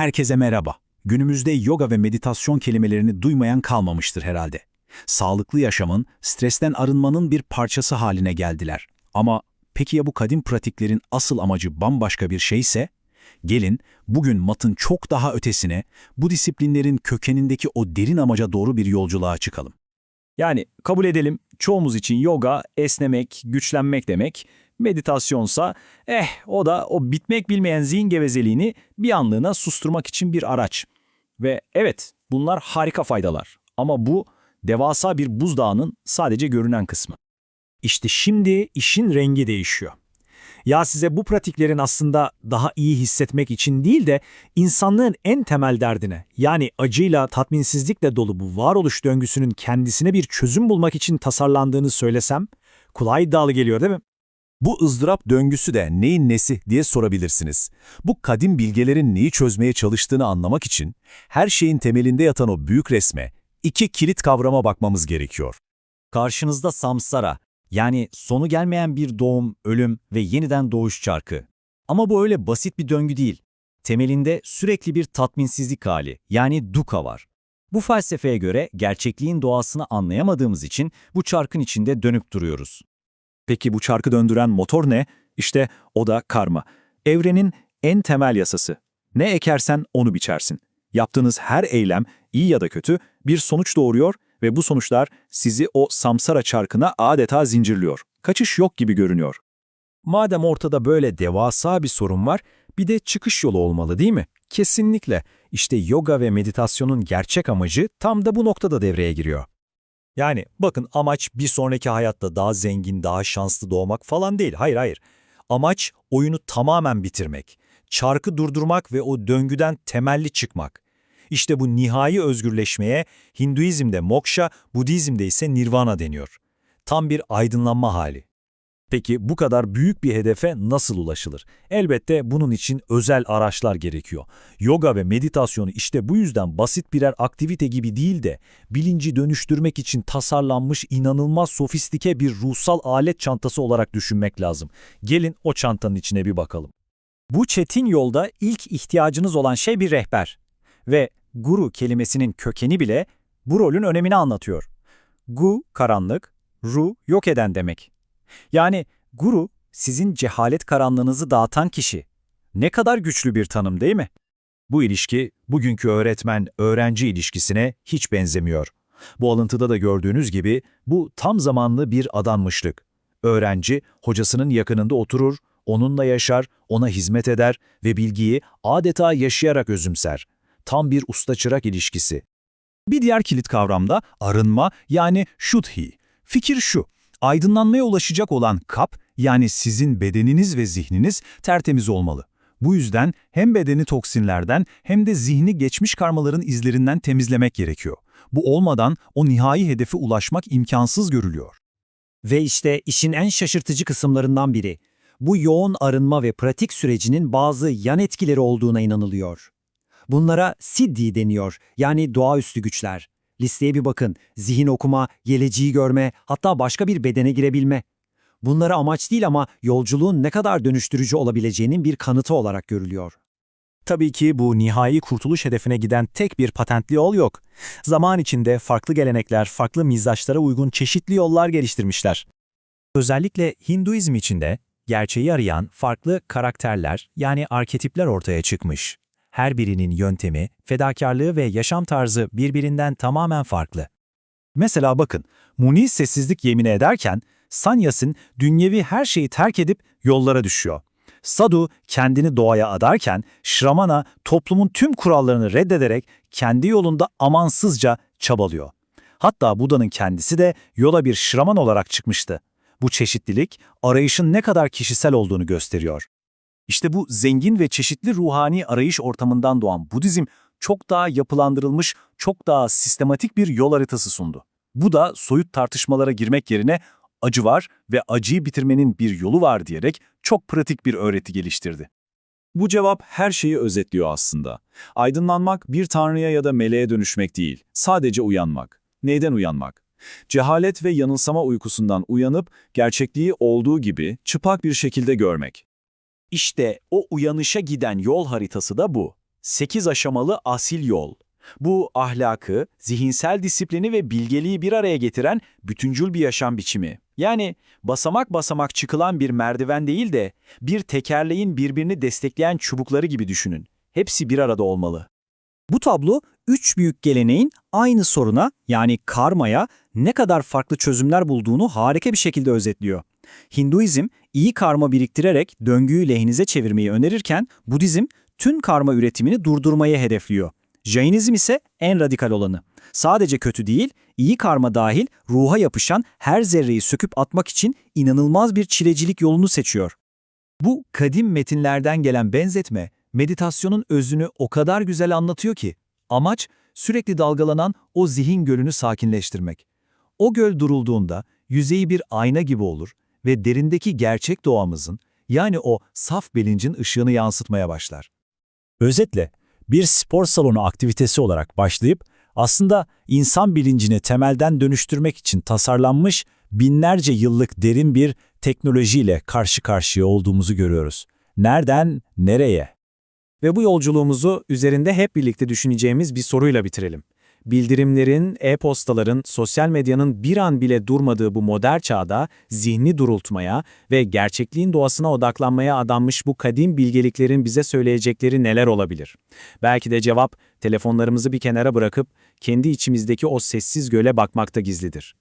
Herkese merhaba. Günümüzde yoga ve meditasyon kelimelerini duymayan kalmamıştır herhalde. Sağlıklı yaşamın, stresten arınmanın bir parçası haline geldiler. Ama peki ya bu kadim pratiklerin asıl amacı bambaşka bir şeyse? Gelin bugün matın çok daha ötesine, bu disiplinlerin kökenindeki o derin amaca doğru bir yolculuğa çıkalım. Yani kabul edelim çoğumuz için yoga esnemek, güçlenmek demek. Meditasyonsa eh o da o bitmek bilmeyen zihin gevezeliğini bir anlığına susturmak için bir araç. Ve evet bunlar harika faydalar ama bu devasa bir buzdağının sadece görünen kısmı. İşte şimdi işin rengi değişiyor. Ya size bu pratiklerin aslında daha iyi hissetmek için değil de insanlığın en temel derdine yani acıyla, tatminsizlikle dolu bu varoluş döngüsünün kendisine bir çözüm bulmak için tasarlandığını söylesem kulağa iddialı geliyor değil mi? Bu ızdırap döngüsü de neyin nesi diye sorabilirsiniz. Bu kadim bilgelerin neyi çözmeye çalıştığını anlamak için her şeyin temelinde yatan o büyük resme, iki kilit kavrama bakmamız gerekiyor. Karşınızda samsara yani sonu gelmeyen bir doğum, ölüm ve yeniden doğuş çarkı. Ama bu öyle basit bir döngü değil. Temelinde sürekli bir tatminsizlik hali yani duka var. Bu felsefeye göre gerçekliğin doğasını anlayamadığımız için bu çarkın içinde dönüp duruyoruz. Peki bu çarkı döndüren motor ne? İşte o da karma. Evrenin en temel yasası. Ne ekersen onu biçersin. Yaptığınız her eylem, iyi ya da kötü, bir sonuç doğuruyor ve bu sonuçlar sizi o samsara çarkına adeta zincirliyor. Kaçış yok gibi görünüyor. Madem ortada böyle devasa bir sorun var, bir de çıkış yolu olmalı değil mi? Kesinlikle. İşte yoga ve meditasyonun gerçek amacı tam da bu noktada devreye giriyor. Yani bakın amaç bir sonraki hayatta daha zengin, daha şanslı doğmak falan değil. Hayır hayır. Amaç oyunu tamamen bitirmek. Çarkı durdurmak ve o döngüden temelli çıkmak. İşte bu nihai özgürleşmeye Hinduizm'de moksha, Budizm'de ise nirvana deniyor. Tam bir aydınlanma hali. Peki bu kadar büyük bir hedefe nasıl ulaşılır? Elbette bunun için özel araçlar gerekiyor. Yoga ve meditasyonu işte bu yüzden basit birer aktivite gibi değil de bilinci dönüştürmek için tasarlanmış inanılmaz sofistike bir ruhsal alet çantası olarak düşünmek lazım. Gelin o çantanın içine bir bakalım. Bu çetin yolda ilk ihtiyacınız olan şey bir rehber. Ve guru kelimesinin kökeni bile bu rolün önemini anlatıyor. Gu, karanlık, ru, yok eden demek. Yani guru, sizin cehalet karanlığınızı dağıtan kişi. Ne kadar güçlü bir tanım değil mi? Bu ilişki bugünkü öğretmen-öğrenci ilişkisine hiç benzemiyor. Bu alıntıda da gördüğünüz gibi bu tam zamanlı bir adanmışlık. Öğrenci hocasının yakınında oturur, onunla yaşar, ona hizmet eder ve bilgiyi adeta yaşayarak özümser. Tam bir usta-çırak ilişkisi. Bir diğer kilit kavramda arınma yani şudhi. Fikir şu, aydınlanmaya ulaşacak olan kap yani sizin bedeniniz ve zihniniz tertemiz olmalı. Bu yüzden hem bedeni toksinlerden hem de zihni geçmiş karmaların izlerinden temizlemek gerekiyor. Bu olmadan o nihai hedefe ulaşmak imkansız görülüyor. Ve işte işin en şaşırtıcı kısımlarından biri. Bu yoğun arınma ve pratik sürecinin bazı yan etkileri olduğuna inanılıyor. Bunlara siddhi deniyor, yani doğaüstü güçler. Listeye bir bakın, zihin okuma, geleceği görme, hatta başka bir bedene girebilme. Bunlara amaç değil ama yolculuğun ne kadar dönüştürücü olabileceğinin bir kanıtı olarak görülüyor. Tabii ki bu nihai kurtuluş hedefine giden tek bir patentli yol yok. Zaman içinde farklı gelenekler, farklı mizaçlara uygun çeşitli yollar geliştirmişler. Özellikle Hinduizm içinde gerçeği arayan farklı karakterler yani arketipler ortaya çıkmış. Her birinin yöntemi, fedakarlığı ve yaşam tarzı birbirinden tamamen farklı. Mesela bakın, Muni sessizlik yemini ederken, Sanyas'ın dünyevi her şeyi terk edip yollara düşüyor. Sadu kendini doğaya adarken, Shramana toplumun tüm kurallarını reddederek kendi yolunda amansızca çabalıyor. Hatta Buda'nın kendisi de yola bir Shraman olarak çıkmıştı. Bu çeşitlilik, arayışın ne kadar kişisel olduğunu gösteriyor. İşte bu zengin ve çeşitli ruhani arayış ortamından doğan Budizm çok daha yapılandırılmış, çok daha sistematik bir yol haritası sundu. Bu da soyut tartışmalara girmek yerine acı var ve acıyı bitirmenin bir yolu var diyerek çok pratik bir öğreti geliştirdi. Bu cevap her şeyi özetliyor aslında. Aydınlanmak bir tanrıya ya da meleğe dönüşmek değil, sadece uyanmak. Neyden uyanmak? Cehalet ve yanılsama uykusundan uyanıp gerçekliği olduğu gibi çıplak bir şekilde görmek. İşte o uyanışa giden yol haritası da bu. 8 aşamalı asil yol. Bu ahlakı, zihinsel disiplini ve bilgeliği bir araya getiren bütüncül bir yaşam biçimi. Yani basamak basamak çıkılan bir merdiven değil de bir tekerleğin birbirini destekleyen çubukları gibi düşünün. Hepsi bir arada olmalı. Bu tablo üç büyük geleneğin aynı soruna yani karmaya ne kadar farklı çözümler bulduğunu harika bir şekilde özetliyor. Hinduizm iyi karma biriktirerek döngüyü lehinize çevirmeyi önerirken Budizm tüm karma üretimini durdurmayı hedefliyor. Jainizm ise en radikal olanı. Sadece kötü değil, iyi karma dahil ruha yapışan her zerreyi söküp atmak için inanılmaz bir çilecilik yolunu seçiyor. Bu kadim metinlerden gelen benzetme, meditasyonun özünü o kadar güzel anlatıyor ki, amaç sürekli dalgalanan o zihin gölünü sakinleştirmek. O göl durulduğunda yüzeyi bir ayna gibi olur ve derindeki gerçek doğamızın, yani o saf bilincin ışığını yansıtmaya başlar. Özetle, bir spor salonu aktivitesi olarak başlayıp aslında insan bilincini temelden dönüştürmek için tasarlanmış binlerce yıllık derin bir teknolojiyle karşı karşıya olduğumuzu görüyoruz. Nereden nereye? Ve bu yolculuğumuzu üzerinde hep birlikte düşüneceğimiz bir soruyla bitirelim. Bildirimlerin, e-postaların, sosyal medyanın bir an bile durmadığı bu modern çağda zihni durultmaya ve gerçekliğin doğasına odaklanmaya adanmış bu kadim bilgeliklerin bize söyleyecekleri neler olabilir? Belki de cevap telefonlarımızı bir kenara bırakıp kendi içimizdeki o sessiz göle bakmakta gizlidir.